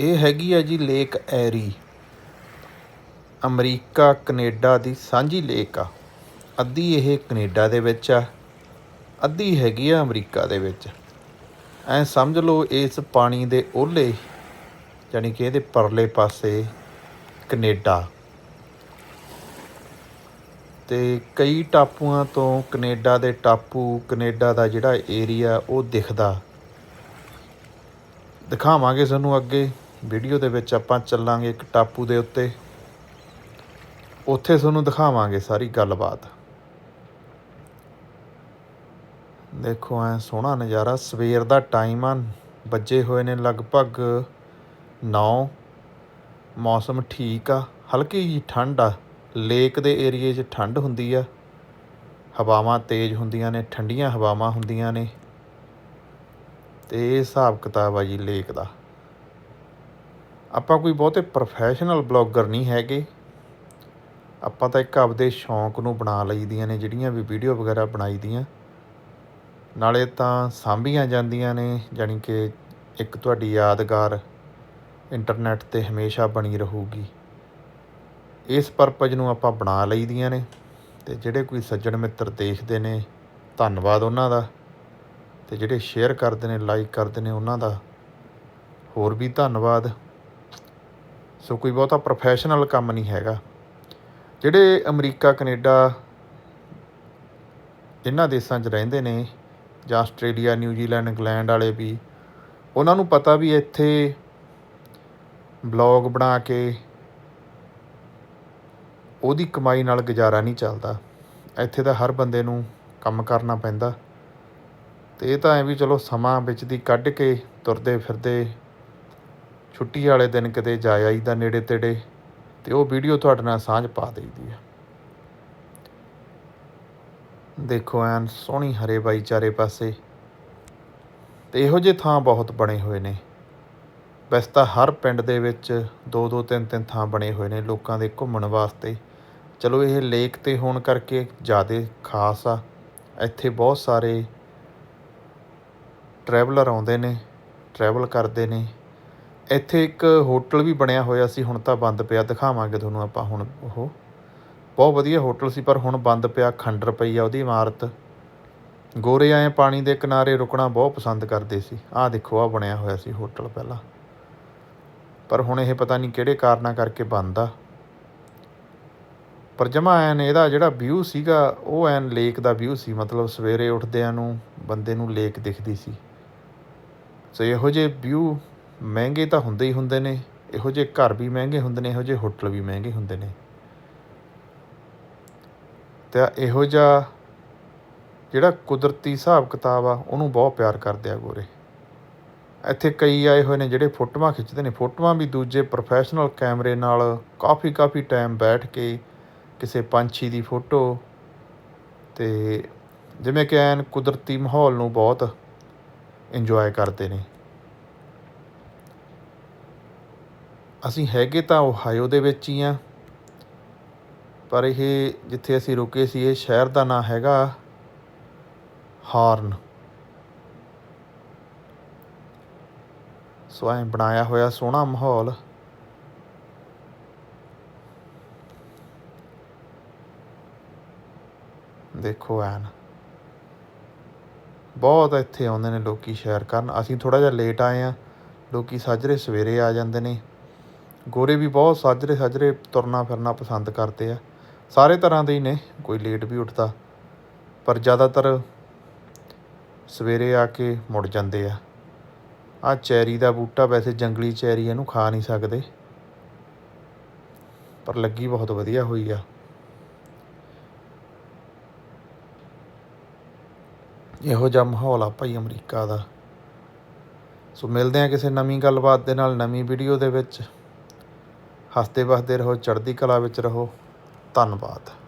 ਇਹ ਹੈਗੀ ਆ ਜੀ ਲੇਕ ਐਰੀ। ਅਮਰੀਕਾ, ਕੈਨੇਡਾ ਦੀ ਸਾਂਝੀ ਲੇਕ ਆ। ਅੱਧੀ ਇਹ ਕੈਨੇਡਾ ਦੇ ਵਿੱਚ ਆ, ਅੱਧੀ ਹੈਗੀ ਆ ਅਮਰੀਕਾ ਦੇ ਵਿੱਚ। ਐ ਸਮਝ ਲਓ ਇਸ ਪਾਣੀ ਦੇ ਓਲੇ ਯਾਨੀ ਕਿ ਇਹਦੇ ਪਰਲੇ ਪਾਸੇ ਕੈਨੇਡਾ। ਤੇ ਕਈ ਟਾਪੂਆਂ ਤੋਂ ਕੈਨੇਡਾ ਦੇ ਟਾਪੂ, ਕੈਨੇਡਾ ਦਾ ਜਿਹੜਾ ਏਰੀਆ ਉਹ ਦਿਖਦਾ। ਦਿਖਾਵਾਂਗੇ ਤੁਹਾਨੂੰ ਅੱਗੇ। ਵੀਡੀਓ ਦੇ ਵਿੱਚ ਆਪਾਂ ਚੱਲਾਂਗੇ ਇੱਕ ਟਾਪੂ ਦੇ ਉੱਤੇ। ਉੱਥੇ ਤੁਹਾਨੂੰ ਦਿਖਾਵਾਂਗੇ ਸਾਰੀ ਗੱਲਬਾਤ। ਦੇਖੋ, ਐ ਸੋਹਣਾ ਨਜ਼ਾਰਾ। ਸਵੇਰ ਦਾ ਟਾਈਮ ਆ, ਵੱਜੇ ਹੋਏ ਨੇ ਲਗਭਗ 9 ਮੌਸਮ ਠੀਕ ਆ, ਹਲਕੀ ਜਿਹੀ ਠੰਡ ਆ। ਲੇਕ ਦੇ ਏਰੀਏ 'ਚ ਠੰਡ ਹੁੰਦੀ ਆ। ਹਵਾਵਾਂ ਤੇਜ਼ ਹੁੰਦੀਆਂ ਨੇ, ਠੰਡੀਆਂ ਹਵਾਵਾਂ ਹੁੰਦੀਆਂ ਨੇ। ਤੇ ਇਹ ਹਿਸਾਬ ਕਿਤਾਬ ਆ ਜੀ ਲੇਕ ਦਾ। ਆਪਾਂ ਕੋਈ ਬਹੁਤੇ ਪ੍ਰੋਫੈਸ਼ਨਲ ਬਲੌਗਰ ਨਹੀਂ ਹੈਗੇ। ਆਪਾਂ ਤਾਂ ਇੱਕ ਆਪਦੇ ਸ਼ੌਂਕ ਨੂੰ ਬਣਾ ਲਈਦੀਆਂ ਨੇ, ਜਿਹੜੀਆਂ ਵੀ ਵੀਡੀਓ ਵਗੈਰਾ ਬਣਾਈਦੀਆਂ ਨਾਲੇ ਤਾਂ ਸਾਂਭੀਆਂ ਜਾਂਦੀਆਂ ਨੇ, ਜਾਣੀ ਕਿ ਇੱਕ ਤੁਹਾਡੀ ਯਾਦਗਾਰ ਇੰਟਰਨੈਟ ਤੇ ਹਮੇਸ਼ਾ ਬਣੀ ਰਹੂਗੀ। ਇਸ ਪਰਪਸ ਨੂੰ ਆਪਾਂ ਬਣਾ ਲਈਦੀਆਂ ਨੇ ਤੇ ਜਿਹੜੇ ਕੋਈ ਸੱਜਣ ਮਿੱਤਰ ਦੇਖਦੇ ਨੇ, ਧੰਨਵਾਦ ਉਹਨਾਂ ਦਾ। ਤੇ ਜਿਹੜੇ ਸ਼ੇਅਰ ਕਰਦੇ ਨੇ ਲਾਈਕ ਕਰਦੇ ਨੇ ਉਹਨਾਂ ਦਾ, ਹੋਰ ਵੀ ਧੰਨਵਾਦ। ਸੋ ਕੋਈ ਬਹੁਤਾ ਪ੍ਰੋਫੈਸ਼ਨਲ ਕੰਮ ਨਹੀਂ ਹੈਗਾ। ਜਿਹੜੇ ਅਮਰੀਕਾ, ਕੈਨੇਡਾ ਇਹਨਾਂ ਦੇਸ਼ਾਂ 'ਚ ਰਹਿੰਦੇ ਨੇ ਜਾਂ ਆਸਟ੍ਰੇਲੀਆ ਨਿਊਜ਼ੀਲੈਂਡ ਇੰਗਲੈਂਡ ਵਾਲੇ ਵੀ, ਉਹਨਾਂ ਨੂੰ ਪਤਾ ਵੀ ਇੱਥੇ ਬਲੌਗ ਬਣਾ ਕੇ ਉਹਦੀ ਕਮਾਈ ਨਾਲ ਗੁਜ਼ਾਰਾ ਨਹੀਂ ਚੱਲਦਾ। ਇੱਥੇ ਤਾਂ ਹਰ ਬੰਦੇ ਨੂੰ ਕੰਮ ਕਰਨਾ ਪੈਂਦਾ। ਤੇ ਇਹ ਤਾਂ ਐ ਵੀ ਚਲੋ ਸਮਾਂ ਵਿੱਚ ਦੀ ਕੱਢ ਕੇ ਤੁਰਦੇ ਫਿਰਦੇ ਛੁੱਟੀ ਵਾਲੇ ਦਿਨ ਕਿਤੇ ਜਾ ਆਈਦਾ ਨੇੜੇ ਤੇੜੇ ਤੇ ਉਹ ਵੀਡੀਓ ਤੁਹਾਡੇ ਨਾਲ ਸਾਂਝ ਪਾ ਦਈਦੀ ਆ। ਦੇਖੋ, ਐਨ ਸੋਹਣੀ ਹਰੇ ਬਾਈ ਚਾਰੇ ਪਾਸੇ ਤੇ ਇਹੋ ਜਿਹੇ ਥਾਂ ਬਹੁਤ ਬਣੇ ਹੋਏ ਨੇ। ਵੈਸੇ ਤਾਂ ਹਰ ਪਿੰਡ ਦੇ ਵਿੱਚ ਦੋ ਦੋ ਤਿੰਨ ਤਿੰਨ ਥਾਂ ਬਣੇ ਹੋਏ ਨੇ ਲੋਕਾਂ ਦੇ ਘੁੰਮਣ ਵਾਸਤੇ। ਚਲੋ, ਇਹ ਲੇਕ ਤੇ ਹੋਣ ਕਰਕੇ ਜ਼ਿਆਦਾ ਖਾਸ ਆ। ਇੱਥੇ ਬਹੁਤ ਸਾਰੇ ਟਰੈਵਲਰ ਆਉਂਦੇ ਨੇ, ਟਰੈਵਲ ਕਰਦੇ ਨੇ। ਇੱਥੇ ਇੱਕ ਹੋਟਲ ਵੀ ਬਣਿਆ ਹੋਇਆ ਸੀ, ਹੁਣ ਤਾਂ ਬੰਦ ਪਿਆ, ਦਿਖਾਵਾਂਗੇ ਤੁਹਾਨੂੰ ਆਪਾਂ ਹੁਣ ਉਹ। ਬਹੁਤ ਵਧੀਆ ਹੋਟਲ ਸੀ, ਪਰ ਹੁਣ ਬੰਦ ਪਿਆ, ਖੰਡਰ ਪਈ ਆ ਉਹਦੀ ਇਮਾਰਤ। ਗੋਰੇ ਆਏ ਪਾਣੀ ਦੇ ਕਿਨਾਰੇ ਰੁਕਣਾ ਬਹੁਤ ਪਸੰਦ ਕਰਦੇ ਸੀ। ਆਹ ਦੇਖੋ ਆ ਬਣਿਆ ਹੋਇਆ ਸੀ ਹੋਟਲ ਪਹਿਲਾਂ। ਪਰ ਹੁਣ ਇਹ ਪਤਾ ਨਹੀਂ ਕਿਹੜੇ ਕਾਰਨਾਂ ਕਰਕੇ ਬੰਦ ਆ। ਪਰ ਜਮਾ ਐਨ ਇਹਦਾ ਜਿਹੜਾ ਵਿਊ ਸੀਗਾ, ਉਹ ਐਨ ਲੇਕ ਦਾ ਵਿਊ ਸੀ। ਮਤਲਬ ਸਵੇਰੇ ਉੱਠਦਿਆਂ ਨੂੰ ਬੰਦੇ ਨੂੰ ਲੇਕ ਦਿਖਦੀ ਸੀ। ਸੋ ਇਹੋ ਜਿਹੇ ਵਿਊ ਮਹਿੰਗੇ ਤਾਂ ਹੁੰਦੇ ਹੀ ਹੁੰਦੇ ਨੇ। ਇਹੋ ਜਿਹੇ ਘਰ ਵੀ ਮਹਿੰਗੇ ਹੁੰਦੇ ਨੇ, ਇਹੋ ਜਿਹੇ ਹੋਟਲ ਵੀ ਮਹਿੰਗੇ ਹੁੰਦੇ ਨੇ। ਤੇ ਇਹੋ ਜਿਹਾ ਜਿਹੜਾ ਕੁਦਰਤੀ ਹਿਸਾਬ ਕਿਤਾਬ ਆ, ਉਹਨੂੰ ਬਹੁਤ ਪਿਆਰ ਕਰਦੇ ਆ ਗੋਰੇ। ਇੱਥੇ ਕਈ ਆਏ ਹੋਏ ਨੇ ਜਿਹੜੇ ਫੋਟੋਆਂ ਖਿੱਚਦੇ ਨੇ। ਫੋਟੋਆਂ ਵੀ ਦੂਜੇ ਪ੍ਰੋਫੈਸ਼ਨਲ ਕੈਮਰੇ ਨਾਲ ਕਾਫੀ ਕਾਫੀ ਟਾਈਮ ਬੈਠ ਕੇ ਕਿਸੇ ਪੰਛੀ ਦੀ ਫੋਟੋ ਤੇ ਜਿਵੇਂ ਕਿ ਐਨ ਕੁਦਰਤੀ ਮਾਹੌਲ ਨੂੰ ਬਹੁਤ ਇੰਜੋਏ ਕਰਦੇ ਨੇ। ਅਸੀਂ ਹੈਗੇ ਤਾਂ ਓਹਾਇਓ ਦੇ ਵਿੱਚ ਹੀ ਆ। ਪਰ ਇਹ ਜਿੱਥੇ ਅਸੀਂ ਰੁਕੇ ਸੀ, ਇਹ ਸ਼ਹਿਰ ਦਾ ਨਾਂ ਹੈਗਾ ਹਾਰਨ। ਸੋ ਐਂ ਬਣਾਇਆ ਹੋਇਆ ਸੋਹਣਾ ਮਾਹੌਲ। ਦੇਖੋ ਐਨ। ਬਹੁਤ ਇੱਥੇ ਆਉਂਦੇ ਨੇ ਲੋਕੀ ਸ਼ੇਅਰ ਕਰਨ। ਅਸੀਂ ਥੋੜਾ ਜਿਹਾ ਲੇਟ ਆਏ ਆ। ਲੋਕੀ ਸਾਜਰੇ ਸਵੇਰੇ ਆ ਜਾਂਦੇ ਨੇ। ਗੋਰੇ ਵੀ ਬਹੁਤ ਸਾਜਰੇ ਸਾਜਰੇ ਤੁਰਨਾ ਫਿਰਨਾ ਪਸੰਦ ਕਰਦੇ ਆ। ਸਾਰੇ ਤਰ੍ਹਾਂ ਦੇ ਹੀ ਨੇ, ਕੋਈ ਲੇਟ ਵੀ ਉੱਠਦਾ, ਪਰ ਜ਼ਿਆਦਾਤਰ ਸਵੇਰੇ ਆ ਕੇ ਮੁੜ ਜਾਂਦੇ ਆ। ਆ ਚੈਰੀ ਦਾ ਬੂਟਾ ਵੈਸੇ ਜੰਗਲੀ ਚੈਰੀ ਇਹਨੂੰ ਖਾ ਨਹੀਂ ਸਕਦੇ। ਪਰ ਲੱਗੀ ਬਹੁਤ ਵਧੀਆ ਹੋਈ ਆ। ਇਹੋ ਜਿਹਾ ਮਾਹੌਲ ਆ ਭਾਈ ਅਮਰੀਕਾ ਦਾ। ਸੋ ਮਿਲਦੇ ਆ ਕਿਸੇ ਨਵੀਂ ਗੱਲਬਾਤ ਦੇ ਨਾਲ ਨਵੀਂ ਵੀਡੀਓ ਦੇ ਵਿੱਚ। ਹੱਸਦੇ ਵੱਸਦੇ ਰਹੋ ਚੜ੍ਹਦੀ ਕਲਾ ਵਿੱਚ ਰਹੋ। ਧੰਨਵਾਦ।